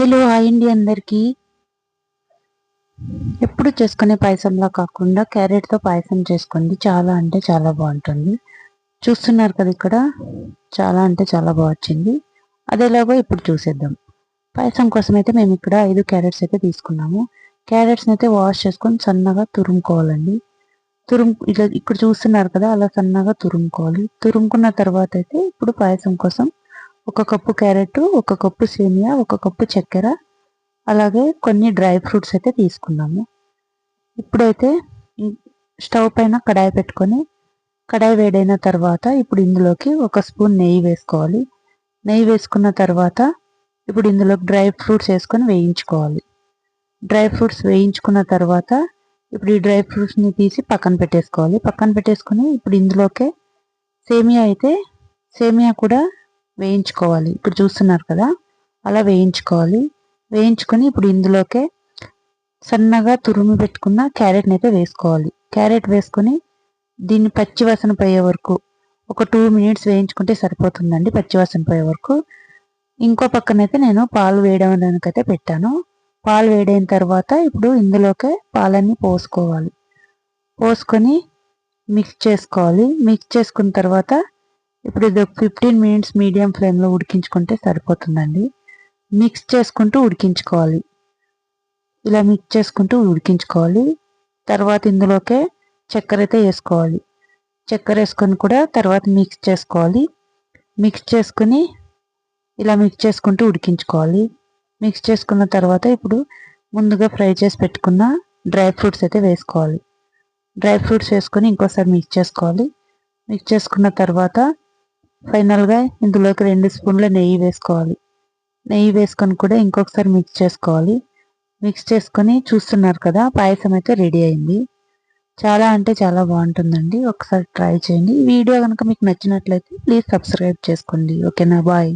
Hello hi అండి అందరికీ ఎప్పుడు చేసుకునే పాయసంలా కాకుండా క్యారెట్తో పాయసం చేసుకోండి. చాలా అంటే చాలా బాగుంటుంది. చూస్తున్నారు కదా ఇక్కడ? చాలా అంటే చాలా బాగా వచ్చింది. అది ఎలాగో ఇప్పుడు చూసేద్దాం. పాయసం కోసం అయితే మేము ఇక్కడ ఐదు క్యారెట్స్ అయితే తీసుకున్నాము. క్యారెట్స్ని అయితే వాష్ చేసుకొని సన్నగా తురుముకోవాలండి. తురుము ఇలా ఇక్కడ చూస్తున్నారు కదా అలా సన్నగా తురుముకోవాలి. తురుముకున్న తర్వాత అయితే ఇప్పుడు పాయసం కోసం ఒక కప్పు క్యారెట్ ఒక కప్పు సేమియా ఒక కప్పు చక్కెర అలాగే కొన్ని డ్రై ఫ్రూట్స్ అయితే తీసుకున్నాము. ఇప్పుడైతే స్టవ్ పైన కడాయి పెట్టుకొని కడాయి వేడైన తర్వాత ఇప్పుడు ఇందులోకి ఒక స్పూన్ నెయ్యి వేసుకోవాలి. నెయ్యి వేసుకున్న తర్వాత ఇప్పుడు ఇందులోకి డ్రై ఫ్రూట్స్ వేసుకొని వేయించుకోవాలి. డ్రై ఫ్రూట్స్ వేయించుకున్న తర్వాత ఇప్పుడు ఈ డ్రై ఫ్రూట్స్ని తీసి పక్కన పెట్టేసుకోవాలి. పక్కన పెట్టేసుకొని ఇప్పుడు ఇందులోకే సేమియా అయితే సేమియా కూడా వేయించుకోవాలి. ఇప్పుడు చూస్తున్నారు కదా? అలా వేయించుకోవాలి. వేయించుకొని ఇప్పుడు ఇందులోకే సన్నగా తురుము పెట్టుకున్న క్యారెట్ని అయితే వేసుకోవాలి. క్యారెట్ వేసుకొని దీన్ని పచ్చివాసన పోయే వరకు ఒక టూ మినిట్స్ వేయించుకుంటే సరిపోతుందండి పచ్చివాసన పోయే వరకు. ఇంకో పక్కనైతే నేను పాలు వేయడానికైతే పెట్టాను. పాలు వేడైన తర్వాత ఇప్పుడు ఇందులోకే పాలన్నీ పోసుకోవాలి. పోసుకొని మిక్స్ చేసుకోవాలి. మిక్స్ చేసుకున్న తర్వాత ఇప్పుడు ఇది ఒక ఫిఫ్టీన్ మినిట్స్ మీడియం ఫ్లేమ్లో ఉడికించుకుంటే సరిపోతుందండి. మిక్స్ చేసుకుంటూ ఉడికించుకోవాలి. ఇలా మిక్స్ చేసుకుంటూ ఉడికించుకోవాలి. తర్వాత ఇందులోకే చక్కెర అయితే వేసుకోవాలి. చక్కెర వేసుకొని కూడా తర్వాత మిక్స్ చేసుకోవాలి. మిక్స్ చేసుకుని ఇలా మిక్స్ చేసుకుంటూ ఉడికించుకోవాలి. మిక్స్ చేసుకున్న తర్వాత ఇప్పుడు ముందుగా ఫ్రై చేసి పెట్టుకున్న డ్రై ఫ్రూట్స్ అయితే వేసుకోవాలి. డ్రై ఫ్రూట్స్ వేసుకొని ఇంకోసారి మిక్స్ చేసుకోవాలి. మిక్స్ చేసుకున్న తర్వాత ఫైనల్గా ఇందులోకి రెండు స్పూన్ల నెయ్యి వేసుకోవాలి. నెయ్యి వేసుకొని కూడా ఇంకొకసారి మిక్స్ చేసుకోవాలి. మిక్స్ చేసుకొని చూస్తున్నారు కదా పాయసం అయితే రెడీ అయింది. చాలా అంటే చాలా బాగుంటుందండి. ఒకసారి ట్రై చేయండి. వీడియో కనుక మీకు నచ్చినట్లయితే ప్లీజ్ సబ్స్క్రైబ్ చేసుకోండి. ఓకేనా? బాయ్.